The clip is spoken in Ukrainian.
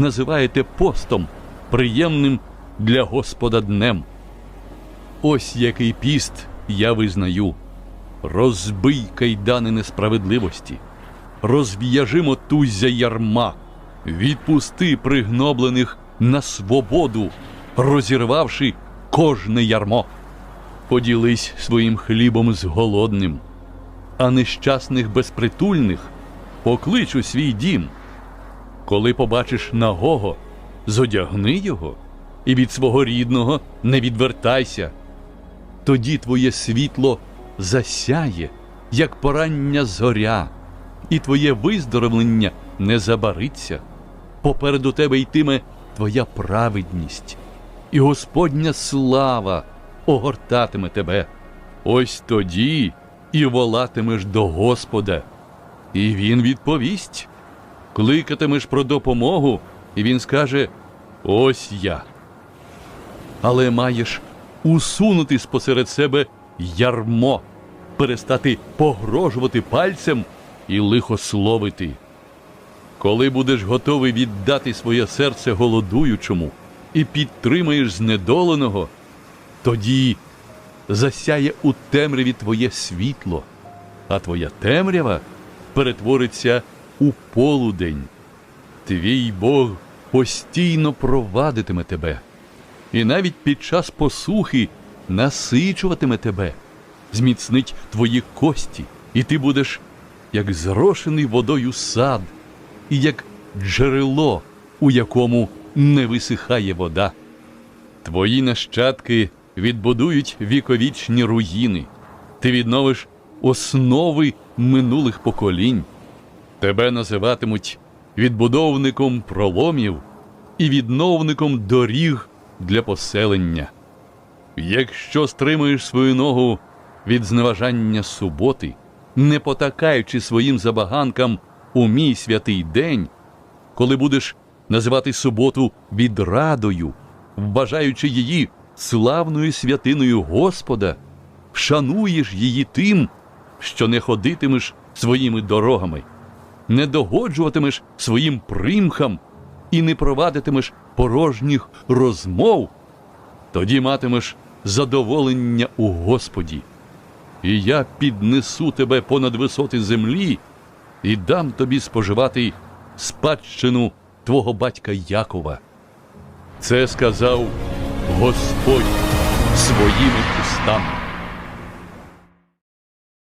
називаєте постом, приємним для Господа днем. Ось який піст я визнаю. Розбий кайдани несправедливості, розв'яжи мотуззя ярма, відпусти пригноблених на свободу, розірвавши кожне ярмо. Поділись своїм хлібом з голодним, а нещасних безпритульних поклич у свій дім. Коли побачиш нагого, зодягни його, і від свого рідного не відвертайся. Тоді твоє світло засяє, як порання зоря, і твоє виздоровлення не забариться. Попереду тебе йтиме твоя праведність, і Господня слава огортатиме тебе. Ось тоді і волатимеш до Господа, і Він відповість. Кликатимеш про допомогу, і він скаже: Ось я. Але маєш усунути спосеред себе ярмо, перестати погрожувати пальцем і лихословити. Коли будеш готовий віддати своє серце голодуючому і підтримаєш знедоленого, тоді засяє у темряві твоє світло, а твоя темрява перетвориться у полудень. Твій Бог постійно провадитиме тебе, і навіть під час посухи насичуватиме тебе, зміцнить твої кості, і ти будеш як зрошений водою сад, і як джерело, у якому не висихає вода. Твої нащадки відбудують віковічні руїни, ти відновиш основи минулих поколінь. Тебе називатимуть відбудовником проломів і відновником доріг для поселення. Якщо стримуєш свою ногу від зневажання суботи, не потакаючи своїм забаганкам у мій святий день, коли будеш називати суботу відрадою, вважаючи її славною святиною Господа, вшануєш її тим, що не ходитимеш своїми дорогами, не догоджуватимеш своїм примхам і не провадитимеш порожніх розмов, тоді матимеш задоволення у Господі. І я піднесу тебе понад висоти землі і дам тобі споживати спадщину твого батька Якова. Це сказав Господь своїми устами.